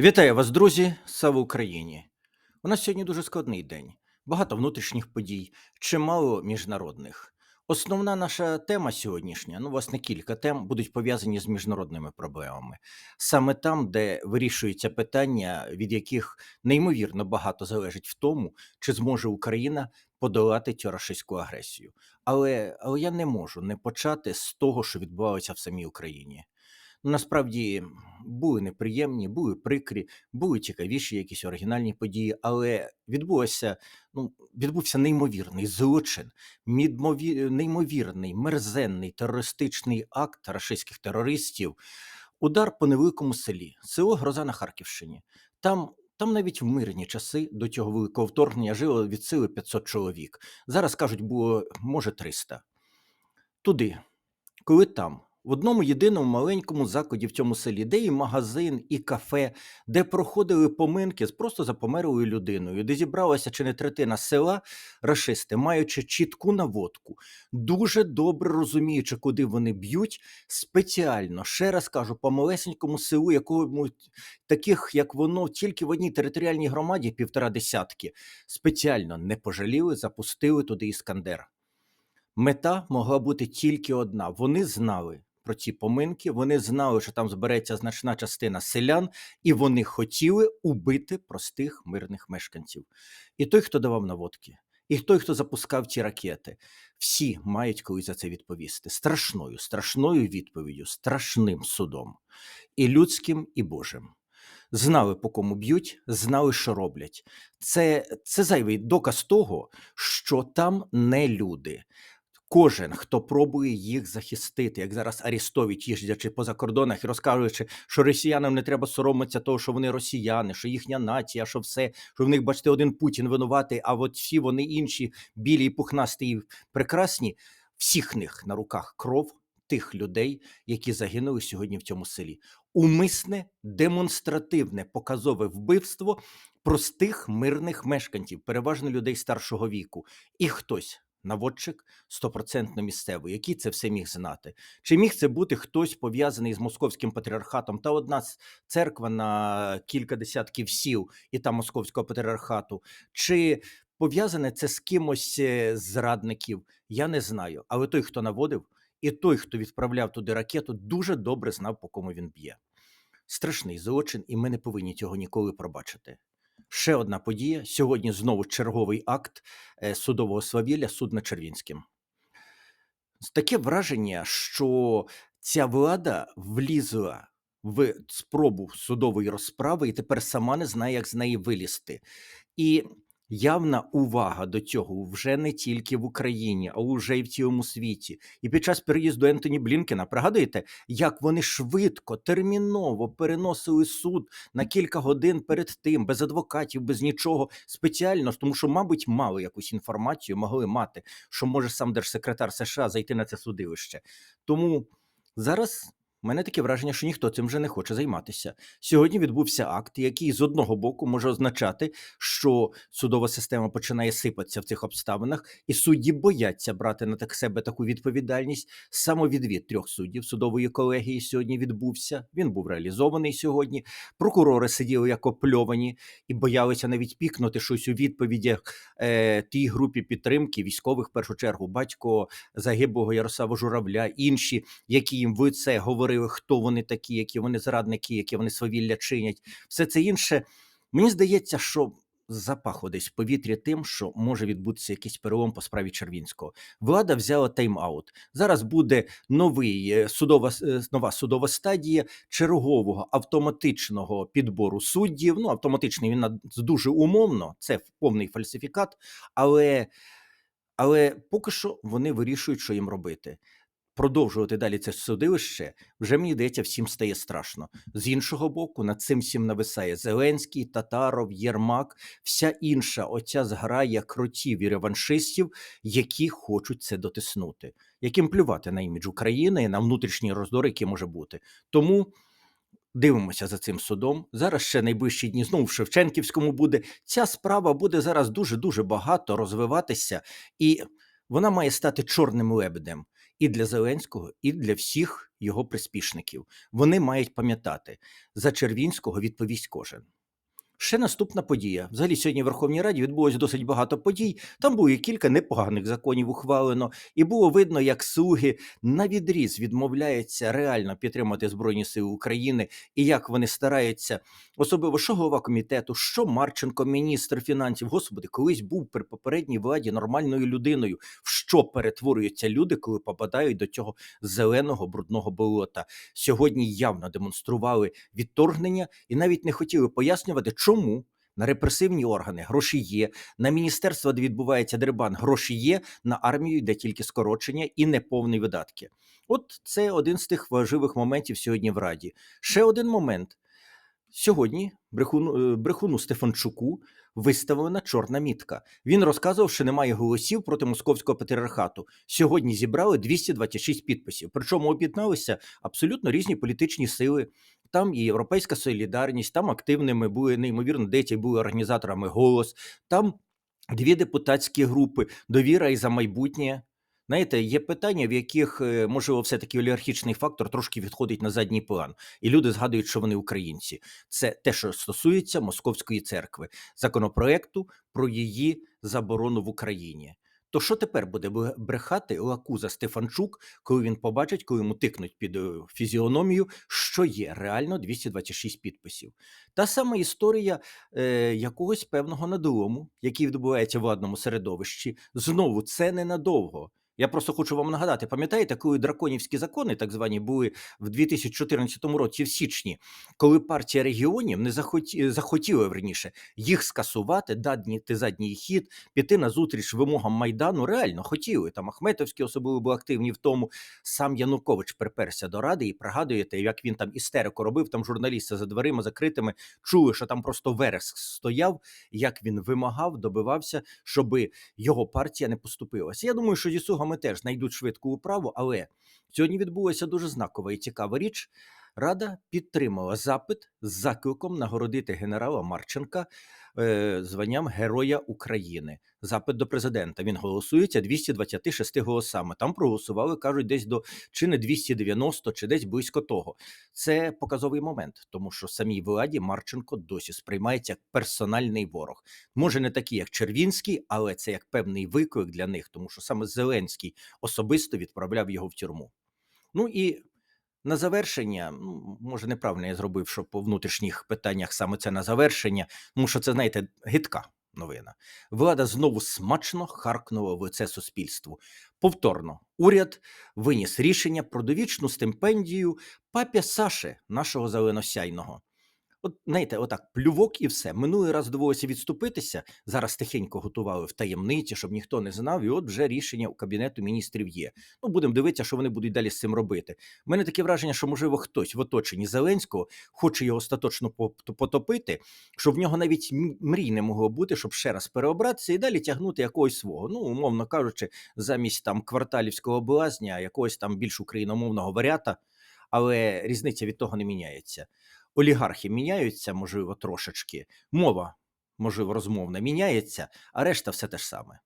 Вітаю вас, друзі! Слава Україні! У нас сьогодні дуже складний день. Багато внутрішніх подій, чимало міжнародних. Основна наша тема сьогоднішня, ну, власне, кілька тем, будуть пов'язані з міжнародними проблемами. Саме там, де вирішуються питання, від яких неймовірно багато залежить в тому, чи зможе Україна подолати цю рашистську агресію. Але, але я не можу не почати з того, що відбувалося в самій Україні. Насправді були неприємні, були прикрі, були цікавіші якісь оригінальні події, але відбулося, ну, відбувся неймовірний злочин, неймовірний мерзенний терористичний акт рашистських терористів. Удар по невеликому селі, село Гроза на Харківщині. Там, там навіть в мирні часи до цього великого вторгнення жило від сили 500 чоловік. Зараз кажуть, було може 300 туди, коли там, в одному єдиному маленькому закладі в цьому селі, де і магазин, і кафе, де проходили поминки з просто за померлою людиною, де зібралася чи не третина села, рашисти, маючи чітку наводку, дуже добре розуміючи, куди вони б'ють, спеціально, ще раз кажу, по малесенькому селу, якому таких, як воно, тільки в одній територіальній громаді півтора десятки, спеціально не пожаліли, запустили туди іскандер. Мета могла бути тільки одна. Вони знали про ці поминки, вони знали, що там збереться значна частина селян, і вони хотіли убити простих мирних мешканців. І той, хто давав наводки, і той, хто запускав ці ракети, всі мають колись за це відповісти. Страшною, страшною відповіддю, страшним судом, і людським, і Божим. Знали, по кому б'ють, знали, що роблять. Це, це зайвий доказ того, що там не люди. Кожен, хто пробує їх захистити, як зараз Арістович, їздячи по закордонах і розказуючи, що росіянам не треба соромитися того, що вони росіяни, що їхня нація, що все, що в них, бачите, один Путін винуватий, а от всі вони інші, білі пухнасті і прекрасні, всіх них на руках кров тих людей, які загинули сьогодні в цьому селі. Умисне, демонстративне, показове вбивство простих мирних мешканців, переважно людей старшого віку, і хтось наводчик стопроцентно місцевий, який це все міг знати. Чи міг це бути хтось пов'язаний з московським патріархатом? Та одна церква на кілька десятків сіл і там московського патріархату, чи пов'язане це з кимось е, з зрадників? Я не знаю. Але той, хто наводив, і той, хто відправляв туди ракету, дуже добре знав, по кому він б'є. Страшний злочин, і ми не повинні цього ніколи пробачити. Ще одна подія. Сьогодні знову черговий акт е, судового свавілля суд над Червінським. Таке враження, що ця влада влізла в спробу судової розправи і тепер сама не знає, як з неї вилізти. І явна увага до цього вже не тільки в Україні, а вже й в цілому світі. І під час переїзду Ентоні Блінкена, пригадуєте, як вони швидко, терміново переносили суд на кілька годин перед тим, без адвокатів, без нічого, спеціально, тому що, мабуть, мали якусь інформацію, могли мати, що може сам держсекретар США зайти на це судилище. Тому зараз. У мене таке враження, що ніхто цим вже не хоче займатися. Сьогодні відбувся акт, який з одного боку може означати, що судова система починає сипатися в цих обставинах, і судді бояться брати на так себе таку відповідальність. Самовідвід трьох суддів судової колегії сьогодні відбувся. Він був реалізований сьогодні. Прокурори сиділи як опльовані і боялися навіть пікнути щось у відповідях е, тій групі підтримки військових, в першу чергу, батько загиблого Ярослава Журавля, інші, які їм в це говорили, хто вони такі, які вони зрадники, які вони свавілля чинять. Все це інше. Мені здається, що запахло десь в повітрі тим, що може відбутися якийсь перелом по справі Червінського. Влада взяла тайм-аут. Зараз буде новий е, судова е, нова судова стадія чергового автоматичного підбору суддів. Ну, автоматичний він дуже умовно, це повний фальсифікат, але, але поки що вони вирішують, що їм робити. Продовжувати далі це судилище вже мені здається, всім стає страшно. З іншого боку, над цим всім нависає Зеленський, Татаров, Єрмак, вся інша оця зграя кротів і реваншистів, які хочуть це дотиснути, яким плювати на імідж України, на внутрішній роздор, який може бути. Тому дивимося за цим судом. Зараз ще найближчі дні знову в Шевченківському буде. Ця справа буде зараз дуже дуже багато розвиватися, і вона має стати чорним лебедем. І для Зеленського, і для всіх його приспішників. Вони мають пам'ятати, за Червінського відповість кожен. Ще наступна подія. Взагалі, сьогодні в Верховній Раді відбулось досить багато подій. Там було і кілька непоганих законів ухвалено, і було видно, як слуги на відріз відмовляються реально підтримати Збройні Сили України, і як вони стараються, особливо що голова комітету, що Марченко, міністр фінансів. Господи, колись був при попередній владі нормальною людиною. В що перетворюються люди, коли попадають до цього зеленого брудного болота? Сьогодні явно демонстрували відторгнення і навіть не хотіли пояснювати, чому на репресивні органи гроші є, на міністерство, де відбувається дербан, гроші є, на армію йде тільки скорочення і неповні видатки. От це один з тих важливих моментів сьогодні в Раді. Ще один момент. Сьогодні брехуну, е, брехуну Стефанчуку виставлена чорна мітка. Він розказував, що немає голосів проти московського патріархату. Сьогодні зібрали 226 підписів. Причому об'єдналися абсолютно різні політичні сили. Там і Європейська солідарність, там активними були неймовірно, деякі були організаторами голос. Там дві депутатські групи Довіра і за майбутнє. Знаєте, є питання, в яких е, можливо все-таки олігархічний фактор трошки відходить на задній план, і люди згадують, що вони українці. Це те, що стосується московської церкви, законопроекту про її заборону в Україні. То що тепер буде брехати Лакуза Стефанчук, коли він побачить, коли йому тикнуть під е, фізіономію, що є реально 226 підписів? Та сама історія е, якогось певного надолому, який відбувається в владному середовищі. Знову це ненадовго. Я просто хочу вам нагадати, пам'ятаєте, коли драконівські закони, так звані, були в 2014 році в січні, коли партія регіонів не захоті, захотіла верніше їх скасувати, дати задній хід, піти на зустріч вимогам майдану. Реально хотіли. Там Ахметовські особливо були активні в тому. Сам Янукович приперся до ради, і пригадуєте, як він там істерику робив. Там журналісти за дверима закритими чули, що там просто вереск стояв, як він вимагав, добивався, щоби його партія не поступилася. Я думаю, що зі слугами теж знайдуть швидку управу, але сьогодні відбулася дуже знакова і цікава річ. Рада підтримала запит з закликом нагородити генерала Марченка е, званням Героя України. Запит до президента. Він голосується 226 голосами. Там проголосували, кажуть, десь до чи не 290, чи десь близько того. Це показовий момент, тому що самій владі Марченко досі сприймається як персональний ворог. Може, не такий, як Червінський, але це як певний виклик для них, тому що саме Зеленський особисто відправляв його в тюрму. Ну і на завершення, ну, може, неправильно я зробив, що по внутрішніх питаннях саме це на завершення, тому що це, знаєте, гидка новина. Влада знову смачно харкнула в лице суспільству. Повторно, уряд виніс рішення про довічну стипендію папі Саше, нашого зеленосяйного. От знаєте, отак плювок і все. Минулий раз довелося відступитися. Зараз тихенько готували в таємниці, щоб ніхто не знав. І от вже рішення у кабінету міністрів є. Ну будемо дивитися, що вони будуть далі з цим робити. У мене таке враження, що можливо хтось в оточенні Зеленського хоче його остаточно потопити, що в нього навіть мрій не могло бути, щоб ще раз переобратися і далі тягнути якогось свого. Ну, умовно кажучи, замість там кварталівського блазня, якогось там більш україномовного варіата. Але різниця від того не міняється олігархи міняються, можливо, трошечки, мова, можливо, розмовна міняється, а решта все те ж саме.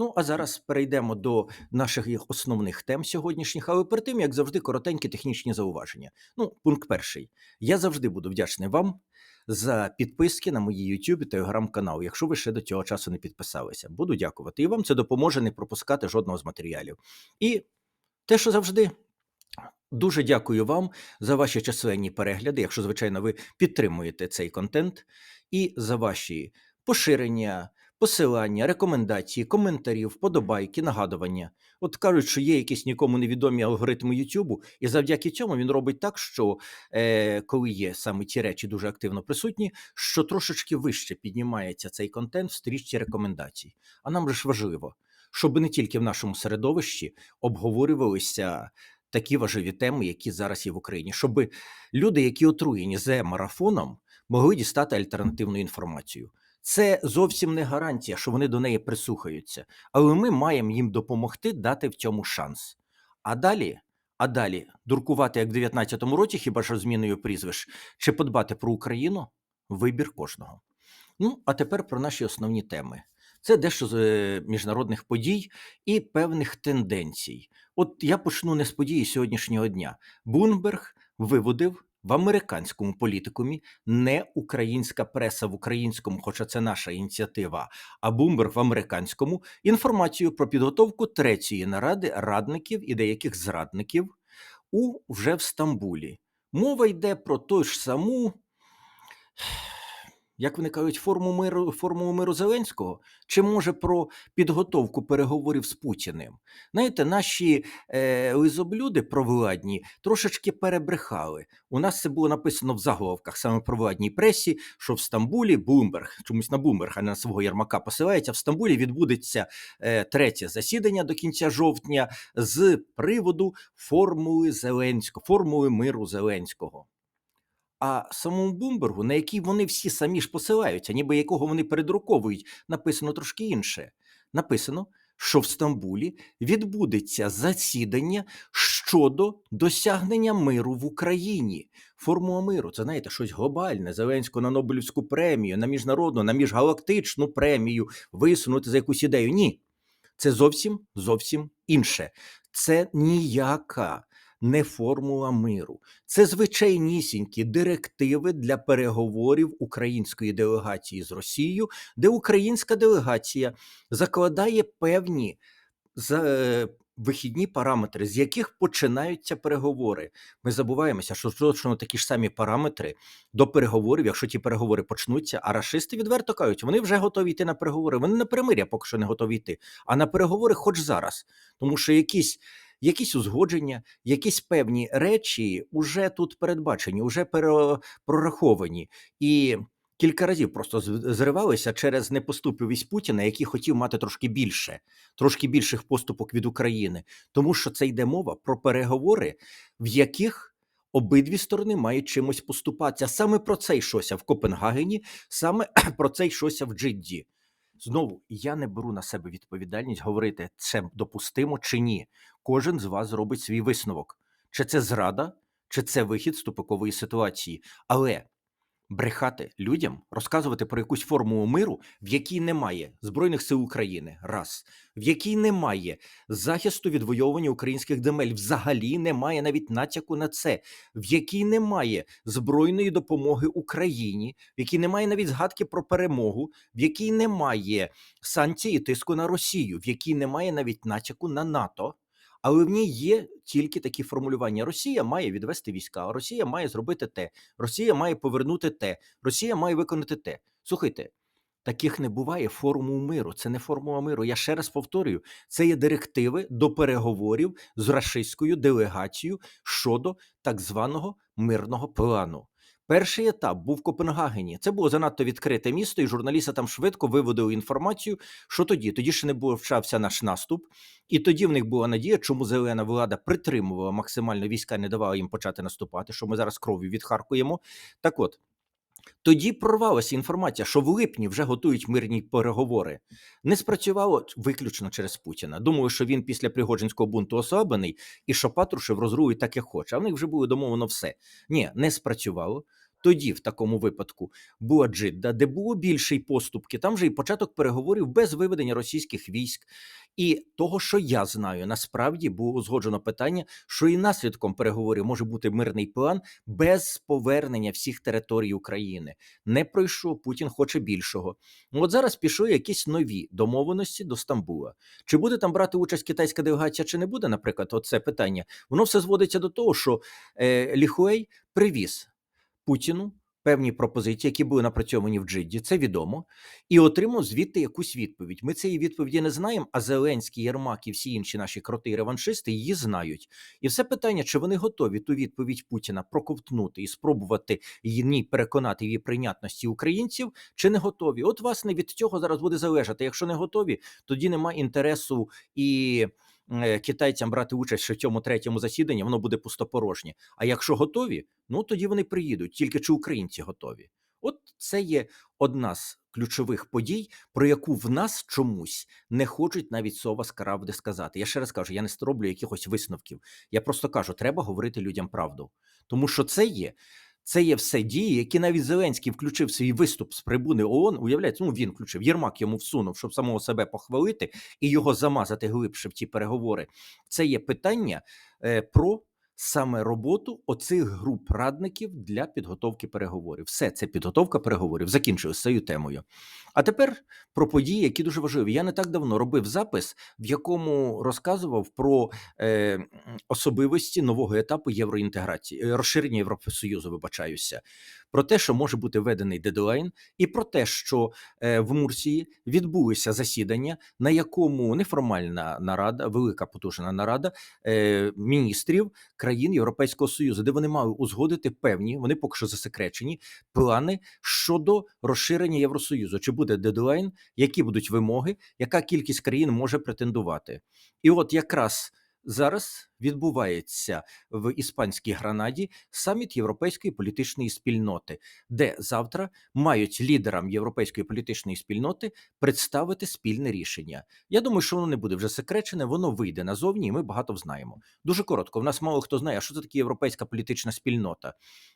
Ну, а зараз перейдемо до наших основних тем сьогоднішніх, але перед тим, як завжди, коротенькі технічні зауваження. Ну, пункт перший. Я завжди буду вдячний вам за підписки на мої YouTube і Telegram канал, якщо ви ще до цього часу не підписалися. Буду дякувати. І вам це допоможе не пропускати жодного з матеріалів. І те, що завжди. Дуже дякую вам за ваші численні перегляди, якщо, звичайно, ви підтримуєте цей контент, і за ваші поширення, посилання, рекомендації, коментарі, вподобайки, нагадування. От кажуть, що є якісь нікому невідомі алгоритми Ютубу, і завдяки цьому він робить так, що е, коли є саме ті речі дуже активно присутні, що трошечки вище піднімається цей контент в стрічці рекомендацій. А нам же ж важливо, щоб не тільки в нашому середовищі обговорювалися такі важливі теми, які зараз є в Україні, щоб люди, які отруєні зе марафоном, могли дістати альтернативну інформацію. Це зовсім не гарантія, що вони до неї прислухаються, але ми маємо їм допомогти дати в цьому шанс. А далі, а далі дуркувати як в 19-му році, хіба що зміною прізвищ, чи подбати про Україну вибір кожного. Ну, а тепер про наші основні теми. Це дещо з е, міжнародних подій і певних тенденцій. От я почну не з події сьогоднішнього дня. Бунберг виводив в американському політикумі не українська преса в українському, хоча це наша ініціатива, а Бумберг в американському інформацію про підготовку третьої наради радників і деяких зрадників у вже в Стамбулі. Мова йде про ту ж саму, як вони кажуть, форму миру, формулу миру Зеленського, чи може про підготовку переговорів з Путіним. Знаєте, наші е, лизоблюди провладні трошечки перебрехали. У нас це було написано в заголовках саме про владній пресі, що в Стамбулі Бумберг, чомусь на Бумберг, а не на свого Ярмака посилається, в Стамбулі відбудеться е, третє засідання до кінця жовтня з приводу формули Зеленського, формули миру Зеленського. А самому Бумбергу, на який вони всі самі ж посилаються, ніби якого вони передруковують, написано трошки інше. Написано, що в Стамбулі відбудеться засідання щодо досягнення миру в Україні. Формула миру це знаєте щось глобальне. Зеленського на Нобелівську премію, на міжнародну, на міжгалактичну премію висунути за якусь ідею. Ні, це зовсім зовсім інше. Це ніяка не формула миру. Це звичайнісінькі директиви для переговорів української делегації з Росією, де українська делегація закладає певні е, вихідні параметри, з яких починаються переговори. Ми забуваємося, що точно такі ж самі параметри до переговорів, якщо ті переговори почнуться, а рашисти відверто кажуть, вони вже готові йти на переговори. Вони на перемиря поки що не готові йти, а на переговори хоч зараз. Тому що якісь якісь узгодження, якісь певні речі вже тут передбачені, вже прораховані. І кілька разів просто зривалися через непоступливість Путіна, який хотів мати трошки більше, трошки більших поступок від України, тому що це йде мова про переговори, в яких обидві сторони мають чимось поступатися. Саме про це йшлося в Копенгагені, саме про це йшлося в Джидді. Знову я не беру на себе відповідальність говорити, це допустимо чи ні. Кожен з вас зробить свій висновок: чи це зрада, чи це вихід з тупикової ситуації. Але брехати людям, розказувати про якусь формулу миру, в якій немає Збройних сил України, раз, в якій немає захисту відвоювання українських земель, взагалі немає навіть натяку на це, в якій немає збройної допомоги Україні, в якій немає навіть згадки про перемогу, в якій немає санкцій і тиску на Росію, в якій немає навіть натяку на НАТО. Але в ній є тільки такі формулювання: Росія має відвести війська, Росія має зробити те, Росія має повернути те, Росія має виконати те. Слухайте, таких не буває формул миру. Це не формула миру. Я ще раз повторюю: це є директиви до переговорів з рашистською делегацією щодо так званого мирного плану. Перший етап був в Копенгагені. Це було занадто відкрите місто, і журналісти там швидко виводили інформацію. Що тоді? Тоді ще не вчався наш наступ, і тоді в них була надія, чому зелена влада притримувала максимально війська, не давала їм почати наступати. Що ми зараз кров'ю відхаркуємо. Так от. Тоді прорвалася інформація, що в липні вже готують мирні переговори. Не спрацювало виключно через Путіна. Думаю, що він після Пригоджинського бунту ослаблений і що Патрушев розрує так, як хоче. А в них вже було домовлено все. Ні, не спрацювало. Тоді, в такому випадку, була Джидда, де було більше поступки. Там же і початок переговорів без виведення російських військ. І того, що я знаю, насправді було узгоджено питання, що і наслідком переговорів може бути мирний план без повернення всіх територій України. Не пройшов Путін, хоче більшого. От зараз пішли якісь нові домовленості до Стамбула. Чи буде там брати участь китайська делегація, чи не буде, наприклад, оце питання? Воно все зводиться до того, що е, Ліхуей привіз Путіну певні пропозиції, які були напрацьовані в Джидді, це відомо, і отримав звідти якусь відповідь. Ми цієї відповіді не знаємо, а Зеленський, Єрмак і всі інші наші кроти реваншисти її знають. І все питання, чи вони готові ту відповідь Путіна проковтнути і спробувати її переконати її прийнятності українців, чи не готові? От власне від цього зараз буде залежати. Якщо не готові, тоді немає інтересу і. Е, китайцям брати участь в цьому третьому засіданні, воно буде пустопорожнє. А якщо готові, ну тоді вони приїдуть, тільки чи українці готові. От це є одна з ключових подій, про яку в нас чомусь не хочуть навіть сова з каравди сказати. Я ще раз кажу, я не строблю якихось висновків. Я просто кажу, треба говорити людям правду, тому що це є Це є все дії, які навіть Зеленський включив свій виступ з трибуни ООН. Уявляєте, ну він включив. Єрмак йому всунув, щоб самого себе похвалити і його замазати глибше в ті переговори. Це є питання е, про саме роботу оцих груп радників для підготовки переговорів. Все це підготовка переговорів. Закінчую з цією темою. А тепер про події, які дуже важливі. Я не так давно робив запис, в якому розказував про е, особливості нового етапу євроінтеграції, розширення Європейського Євросоюзу, вибачаюся, про те, що може бути введений дедлайн, і про те, що е, в Мурсії відбулися засідання, на якому неформальна нарада, велика потужна нарада е, міністрів країн Європейського Союзу, де вони мали узгодити певні, вони поки що засекречені плани щодо розширення Євросоюзу. Чи буде дедлайн, які будуть вимоги, яка кількість країн може претендувати? І от якраз зараз відбувається в іспанській гранаді саміт європейської політичної спільноти, де завтра мають лідерам європейської політичної спільноти представити спільне рішення. Я думаю, що воно не буде вже секречене, воно вийде назовні, і ми багато знаємо. Дуже коротко. В нас мало хто знає, що це таке європейська політична спільнота.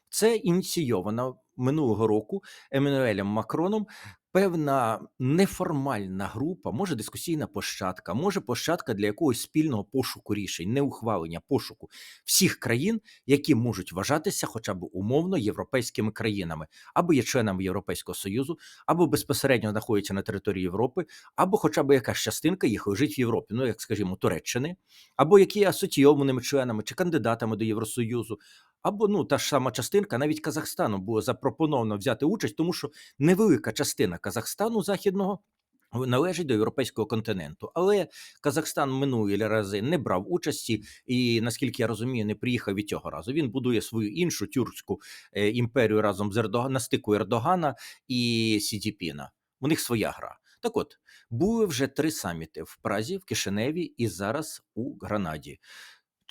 Це ініційована минулого року Еммануелем Макроном певна неформальна група, може дискусійна площадка, може площадка для якогось спільного пошуку рішень, не ухвалення пошуку всіх країн, які можуть вважатися хоча б умовно європейськими країнами, або є членами Європейського союзу, або безпосередньо знаходяться на території Європи, або хоча б якась частинка їх лежить в Європі, ну як скажімо, Туреччини, або які є асоційованими членами чи кандидатами до Євросоюзу. Або ну та ж сама частинка, навіть Казахстану було запропоновано взяти участь, тому що невелика частина Казахстану західного належить до європейського континенту. Але Казахстан минулі рази не брав участі, і наскільки я розумію, не приїхав від цього разу. Він будує свою іншу тюркську е, імперію разом з Ердогана, на стику Ердогана і Сідіпіна. У них своя гра. Так от були вже три саміти в Празі, в Кишиневі і зараз у Гранаді.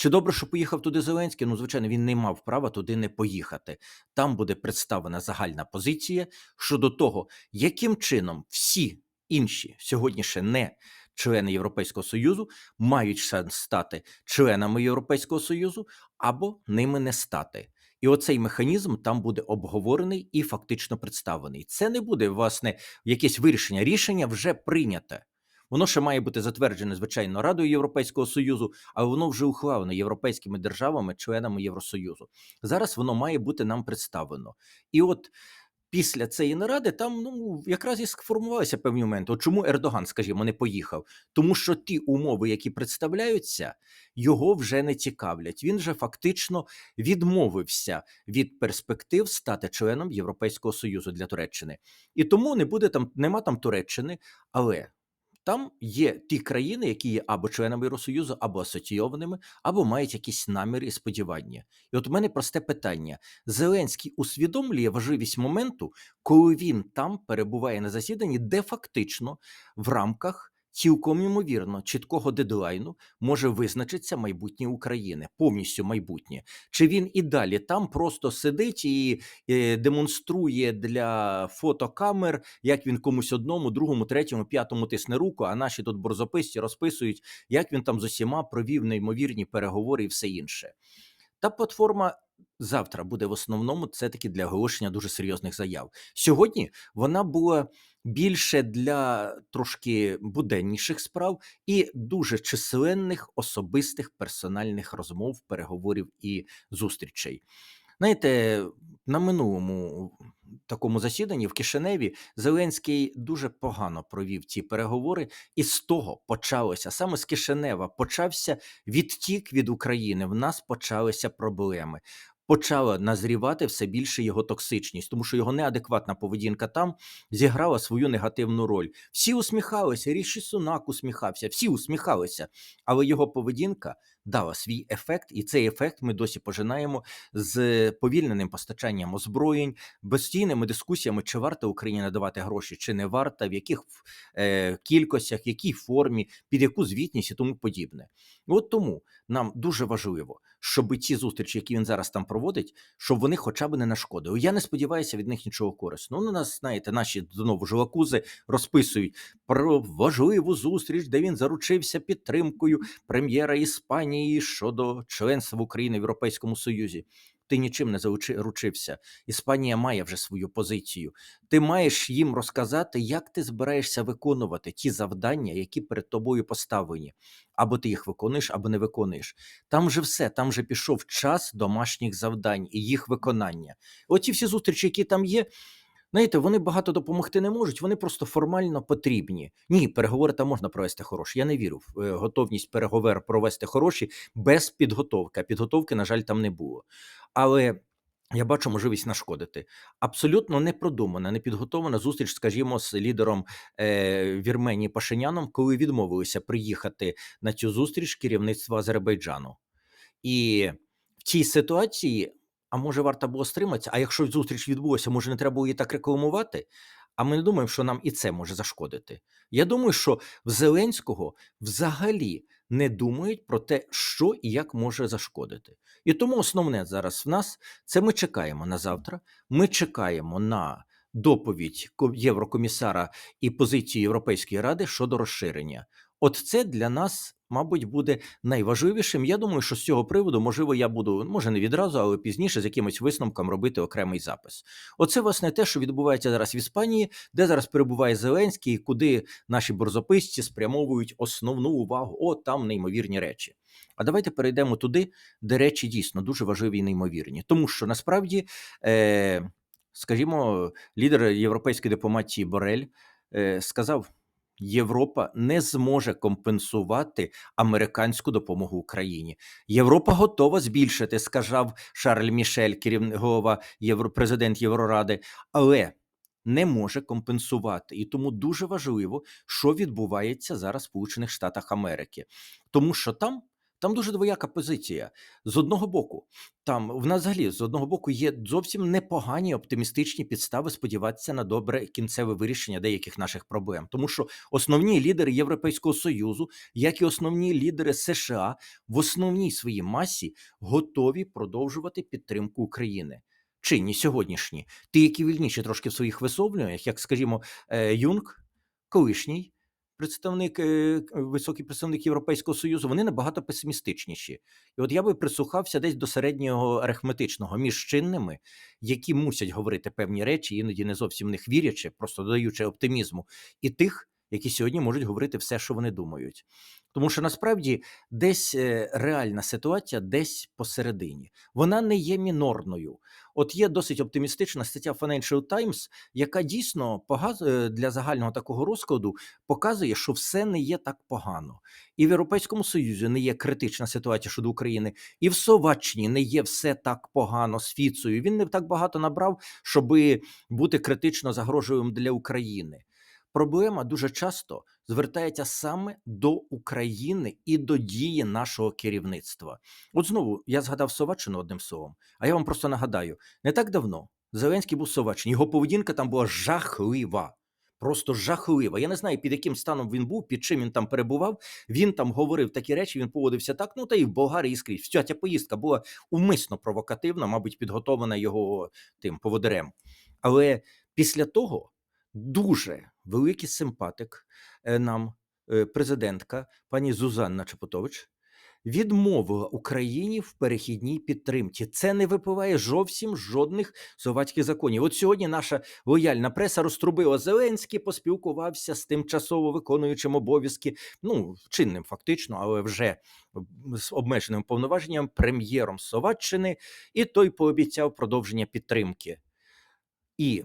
Чи добре, що поїхав туди Зеленський? Ну, звичайно, він не мав права туди не поїхати. Там буде представлена загальна позиція щодо того, яким чином всі інші сьогодні ще не члени Європейського Союзу мають шанс стати членами Європейського Союзу або ними не стати. І оцей механізм там буде обговорений і фактично представлений. Це не буде власне якесь вирішення. Рішення вже прийняте. Воно ще має бути затверджене, звичайно, Радою Європейського Союзу, але воно вже ухвалено європейськими державами, членами Євросоюзу. Зараз воно має бути нам представлено. І от після цієї наради там ну якраз і сформувалися певні моменти. От чому Ердоган, скажімо, не поїхав? Тому що ті умови, які представляються, його вже не цікавлять. Він же фактично відмовився від перспектив стати членом Європейського Союзу для Туреччини. І тому не буде там, нема там Туреччини, але. Там є ті країни, які є або членами Євросоюзу, або асоційованими, або мають якісь наміри і сподівання. І от у мене просте питання: Зеленський усвідомлює важливість моменту, коли він там перебуває на засіданні, де фактично в рамках цілком ймовірно чіткого дедлайну може визначитися майбутнє України, повністю майбутнє. Чи він і далі там просто сидить і е, демонструє для фотокамер, як він комусь одному, другому, третьому, п'ятому тисне руку, а наші тут борзописці розписують, як він там з усіма провів неймовірні переговори і все інше. Та платформа завтра буде в основному це таки для оголошення дуже серйозних заяв. Сьогодні вона була більше для трошки буденніших справ і дуже численних особистих персональних розмов, переговорів і зустрічей. Знаєте, на минулому такому засіданні в Кишиневі Зеленський дуже погано провів ці переговори, і з того почалося саме з Кишинева почався відтік від України. В нас почалися проблеми. Почала назрівати все більше його токсичність, тому що його неадекватна поведінка там зіграла свою негативну роль. Всі усміхалися, Ріші Сунак усміхався, всі усміхалися, але його поведінка дала свій ефект, і цей ефект ми досі пожинаємо з повільненим постачанням озброєнь, постійними дискусіями, чи варто Україні надавати гроші, чи не варто, в яких е, кількостях, в якій формі, під яку звітність і тому подібне. От тому нам дуже важливо, щоб ті зустрічі, які він зараз там проводить, щоб вони хоча б не нашкодили. Я не сподіваюся від них нічого корисного. Ну, нас, знаєте, наші знову ж розписують про важливу зустріч, де він заручився підтримкою прем'єра Іспанії щодо членства України в Європейському Союзі. Ти нічим не заручився. Іспанія має вже свою позицію. Ти маєш їм розказати, як ти збираєшся виконувати ті завдання, які перед тобою поставлені. Або ти їх виконуєш, або не виконуєш. Там же все, там же пішов час домашніх завдань і їх виконання. Оці всі зустрічі, які там є. Знаєте, вони багато допомогти не можуть, вони просто формально потрібні. Ні, переговори там можна провести хороші. Я не вірю в е, готовність переговор провести хороші без підготовки. Підготовки, на жаль, там не було. Але я бачу можливість нашкодити. Абсолютно не продумана, не підготована зустріч, скажімо, з лідером е, Вірменії Пашиняном, коли відмовилися приїхати на цю зустріч керівництва Азербайджану. І в цій ситуації, а може, варто було стриматися, а якщо зустріч відбулася, може, не треба було її так рекламувати. А ми не думаємо, що нам і це може зашкодити. Я думаю, що в Зеленського взагалі не думають про те, що і як може зашкодити. І тому основне зараз в нас це ми чекаємо на завтра. Ми чекаємо на доповідь ко- Єврокомісара і позицію Європейської ради щодо розширення. От це для нас, мабуть, буде найважливішим. Я думаю, що з цього приводу, можливо, я буду, може не відразу, але пізніше з якимось висновком робити окремий запис. Оце, власне, те, що відбувається зараз в Іспанії, де зараз перебуває Зеленський, куди наші борзописці спрямовують основну увагу. О, там неймовірні речі. А давайте перейдемо туди, де речі дійсно дуже важливі і неймовірні. Тому що насправді, е, скажімо, лідер європейської дипломатії Борель е, сказав. Європа не зможе компенсувати американську допомогу Україні. Європа готова збільшити, сказав Шарль Мішель, керівник голова Євро, президент Євроради, але не може компенсувати. І тому дуже важливо, що відбувається зараз в Сполучених Штатах Америки, тому що там. Там дуже двояка позиція. З одного боку, там в нас взагалі з одного боку є зовсім непогані оптимістичні підстави сподіватися на добре кінцеве вирішення деяких наших проблем, тому що основні лідери Європейського союзу, як і основні лідери США, в основній своїй масі готові продовжувати підтримку України. Чинні сьогоднішні, ті, які вільніші трошки в своїх висловлюваннях, як, скажімо, е, Юнг, колишній представник, е, високий представник Європейського Союзу, вони набагато песимістичніші. І от я би прислухався десь до середнього арифметичного між чинними, які мусять говорити певні речі, іноді не зовсім в них вірячи, просто додаючи оптимізму, і тих, які сьогодні можуть говорити все, що вони думають. Тому що насправді десь е, реальна ситуація десь посередині. Вона не є мінорною. От є досить оптимістична стаття Financial Times, яка дійсно е, для загального такого розкладу показує, що все не є так погано. І в Європейському Союзі не є критична ситуація щодо України, і в Словаччині не є все так погано з Фіцею. Він не так багато набрав, щоби бути критично загрожливим для України. Проблема дуже часто звертається саме до України і до дії нашого керівництва. От знову я згадав Словаччину одним словом, а я вам просто нагадаю: не так давно Зеленський був в його поведінка там була жахлива. Просто жахлива. Я не знаю, під яким станом він був, під чим він там перебував. Він там говорив такі речі, він поводився так. Ну та і в Болгарії скрізь. Вся ця поїздка була умисно провокативна, мабуть, підготовлена його тим поводирем. Але після того дуже великий симпатик е, нам, е, президентка пані Зузанна Чепотович, відмовила Україні в перехідній підтримці. Це не випливає зовсім жодних словацьких законів. От сьогодні наша лояльна преса розтрубила Зеленський, поспілкувався з тимчасово виконуючим обов'язки, ну чинним фактично, але вже з обмеженим повноваженням прем'єром Словаччини, і той пообіцяв продовження підтримки. І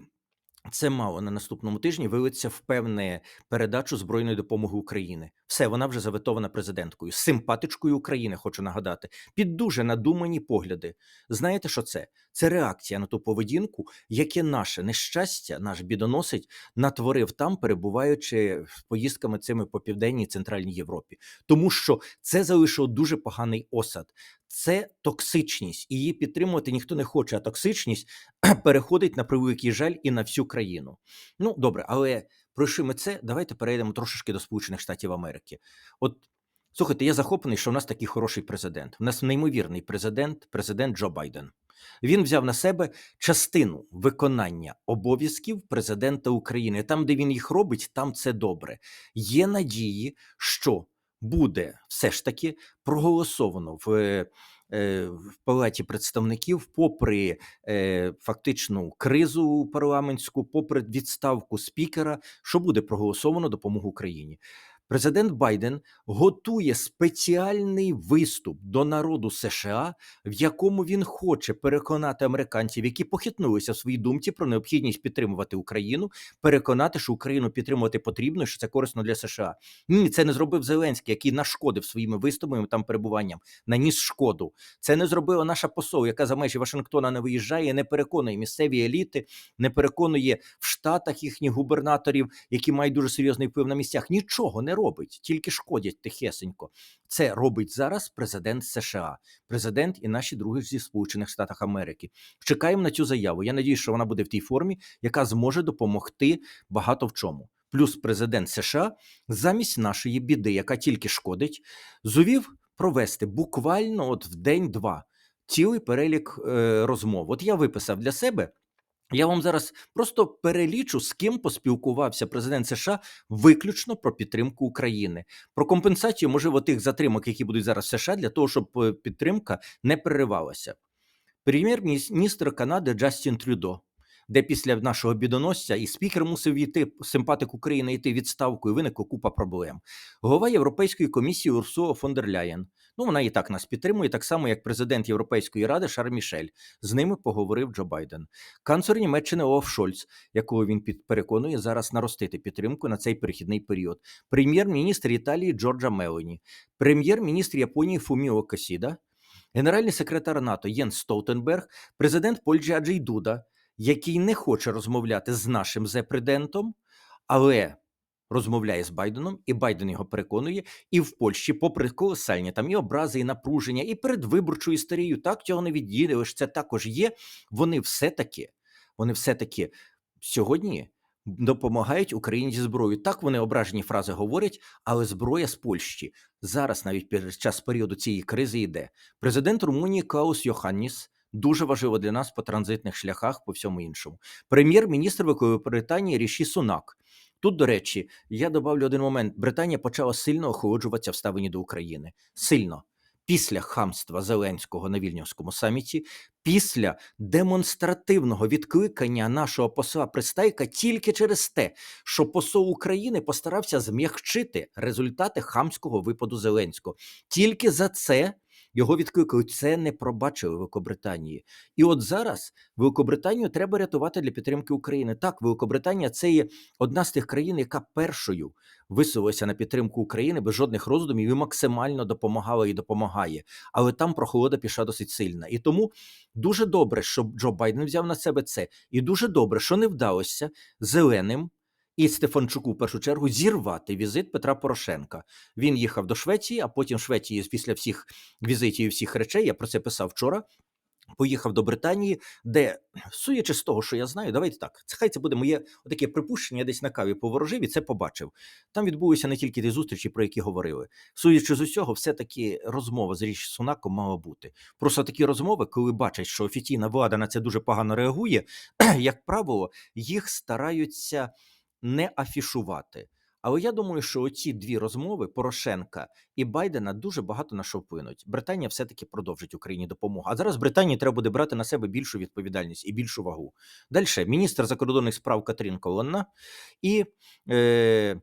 це мало на наступному тижні вилиться в певне передачу збройної допомоги України. Все, вона вже заветована президенткою, симпатичкою України. Хочу нагадати, під дуже надумані погляди. Знаєте, що це? Це реакція на ту поведінку, яке наше нещастя, наш бідоносить натворив там, перебуваючи поїздками цими по південній центральній Європі, тому що це залишило дуже поганий осад. Це токсичність, і її підтримувати ніхто не хоче. А токсичність переходить на превеликий жаль і на всю країну. Ну добре, але пройшли ми це. Давайте перейдемо трошечки до Сполучених Штатів Америки. От слухайте, я захоплений, що в нас такий хороший президент. У нас неймовірний президент, президент Джо Байден. Він взяв на себе частину виконання обов'язків президента України. Там, де він їх робить, там це добре. Є надії, що буде все ж таки проголосовано в е, в палаті представників, попри е, фактичну кризу парламентську, попри відставку спікера, що буде проголосовано допомогу Україні. Президент Байден готує спеціальний виступ до народу США, в якому він хоче переконати американців, які похитнулися в своїй думці про необхідність підтримувати Україну, переконати, що Україну підтримувати потрібно, що це корисно для США. Ні, це не зробив Зеленський, який нашкодив своїми виступами там перебуванням, наніс шкоду. Це не зробила наша посол, яка за межі Вашингтона не виїжджає, не переконує місцеві еліти, не переконує в штатах їхніх губернаторів, які мають дуже серйозний вплив на місцях. Нічого не робить, тільки шкодять тихесенько. Це робить зараз президент США, президент і наші друзі зі Сполучених Штатів Америки. Чекаємо на цю заяву. Я надію, що вона буде в тій формі, яка зможе допомогти багато в чому. Плюс президент США замість нашої біди, яка тільки шкодить, зувів провести буквально от в день-два цілий перелік е, розмов. От я виписав для себе. Я вам зараз просто перелічу, з ким поспілкувався президент США виключно про підтримку України, про компенсацію, можливо, тих затримок, які будуть зараз в США, для того, щоб е, підтримка не переривалася. Прем'єр-міністр Канади Джастін Трюдо, де після нашого бідоносця і спікер мусив йти, симпатик України йти відставку, і виникла купа проблем. Голова Європейської комісії Урсула фон дер Ляєн. Ну, вона і так нас підтримує, так само, як президент Європейської ради Шарль Мішель. З ними поговорив Джо Байден. Канцлер Німеччини Олаф Шольц, якого він під- переконує зараз наростити підтримку на цей перехідний період. Прем'єр-міністр Італії Джорджа Мелоні, прем'єр-міністр Японії Фуміо Косіда, генеральний секретар НАТО Єн Столтенберг, президент Польщі Аджей Дуда, який не хоче розмовляти з нашим зепредентом, але розмовляє з Байденом, і Байден його переконує. І в Польщі, попри колосальні там і образи, і напруження, і передвиборчу історію, так цього не відділиш. Це також є. Вони все-таки, вони все-таки сьогодні допомагають Україні зі зброєю. Так вони ображені фрази говорять, але зброя з Польщі зараз, навіть під час періоду цієї кризи, йде. Президент Румунії Клаус Йоханніс. Дуже важливо для нас по транзитних шляхах, по всьому іншому. Прем'єр-міністр Великобританії Ріші Сунак. Тут, до речі, я добавлю один момент: Британія почала сильно охолоджуватися в ставленні до України. Сильно. Після хамства Зеленського на Вільнюському саміті, після демонстративного відкликання нашого посла Пристайка тільки через те, що посол України постарався зм'якчити результати хамського випаду Зеленського. Тільки за це його відкликали. Це не пробачили Великобританії. І от зараз Великобританію треба рятувати для підтримки України. Так, Великобританія це є одна з тих країн, яка першою висувалася на підтримку України без жодних роздумів і максимально допомагала і допомагає. Але там прохолода пішла досить сильна. І тому дуже добре, що Джо Байден взяв на себе це, і дуже добре, що не вдалося зеленим. І Стефанчуку в першу чергу зірвати візит Петра Порошенка. Він їхав до Швеції, а потім Швеції після всіх візитів і всіх речей, я про це писав вчора. Поїхав до Британії, де, судячи з того, що я знаю, давайте так. Це хай це буде моє таке припущення, я десь на каві поворожив і це побачив. Там відбулися не тільки ті зустрічі, про які говорили. Судячи з усього, все-таки розмова з Річ Сунаком мала бути. Просто такі розмови, коли бачать, що офіційна влада на це дуже погано реагує, як правило, їх стараються не афішувати. Але я думаю, що оці дві розмови Порошенка і Байдена дуже багато на що вплинуть. Британія все-таки продовжить Україні допомогу. А зараз Британії треба буде брати на себе більшу відповідальність і більшу вагу. Далі міністр закордонних справ Катрін Колонна і е,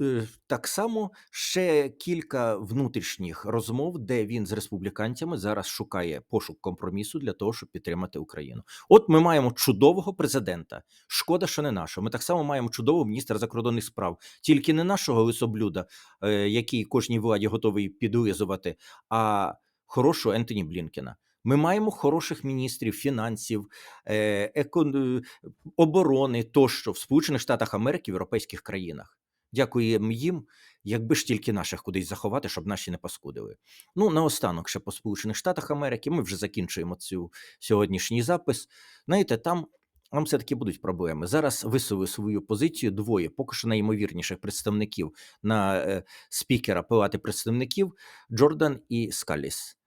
е, так само ще кілька внутрішніх розмов, де він з республіканцями зараз шукає пошук компромісу для того, щоб підтримати Україну. От ми маємо чудового президента. Шкода, що не нашого. Ми так само маємо чудового міністра закордонних справ, тільки не нашого лисоблюда, е, який кожній владі готовий підлизувати, а хорошого Ентоні Блінкена. Ми маємо хороших міністрів фінансів, е, е, оборони тощо в Сполучених Штатах Америки, в європейських країнах. Дякуємо їм, якби ж тільки наших кудись заховати, щоб наші не паскудили. Ну, наостанок ще по Сполучених Штатах Америки. Ми вже закінчуємо цю сьогоднішній запис. Знаєте, там нам все-таки будуть проблеми. Зараз висунули свою позицію двоє, поки що найімовірніших представників на е, спікера Палати представників Джордан і Скаліс.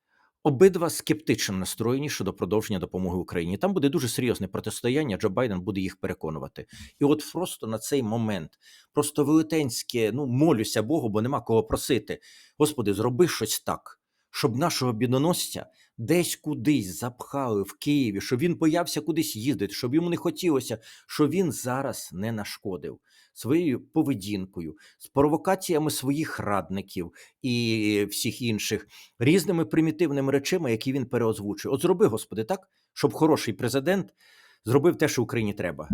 Обидва скептично настроєні щодо продовження допомоги Україні. Там буде дуже серйозне протистояння. Джо Байден буде їх переконувати. І от просто на цей момент, просто велетенське, ну молюся Богу, бо нема кого просити. Господи, зроби щось так, щоб нашого бідоносця десь кудись запхали в Києві, щоб він боявся кудись їздити, щоб йому не хотілося, що він зараз не нашкодив своєю поведінкою, з провокаціями своїх радників і всіх інших різними примітивними речами, які він переозвучує. От зроби, Господи, так, щоб хороший президент зробив те, що Україні треба.